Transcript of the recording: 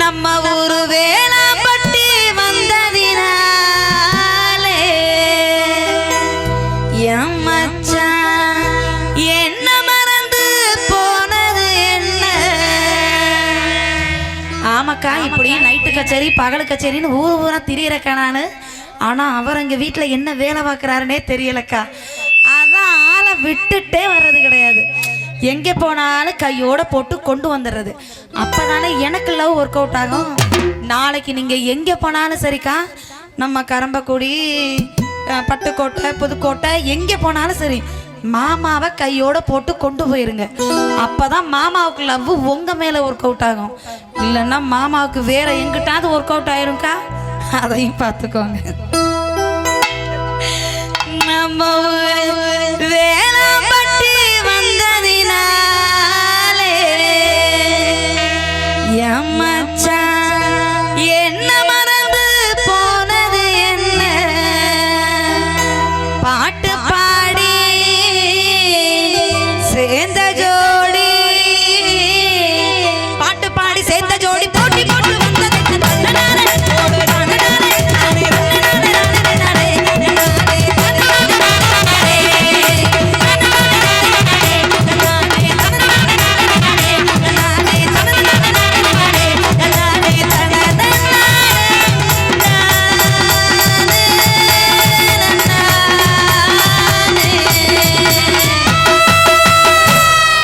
நம்ம ஊரு வேளாப்பட்டி வந்ததினாலே என் மச்சான் என்ன மறந்து போனது என்ன? ஆமாக்கா இப்படி நைட்டு கச்சேரி பகல் கச்சேரின்னு ஊர் ஊரா திரியிறக்கா நான். ஆனால் அவர் எங்கள் வீட்டில் என்ன வேலை பார்க்குறாருனே தெரியலக்கா. அதான் ஆளை விட்டுட்டே வர்றது கிடையாது. எங்கே போனாலும் கையோட போட்டு கொண்டு வந்துடுறது. அப்போ தானே எனக்கு லவ் ஒர்க் அவுட் ஆகும். நாளைக்கு நீங்கள் எங்கே போனாலும் சரிக்கா. நம்ம கரம்பக்குடி பட்டுக்கோட்டை புதுக்கோட்டை எங்கே போனாலும் சரி மாமாவை கையோட போட்டு கொண்டு போயிருங்க. அப்பதான் மாமாவுக்கு லவ் உங்க மேல ஒர்க் அவுட் ஆகும். இல்லைன்னா மாமாவுக்கு வேற எங்கிட்டாவது ஒர்க் அவுட் ஆயிரும்க்கா. அதையும் பார்த்துக்கோங்க. நம்ம வேற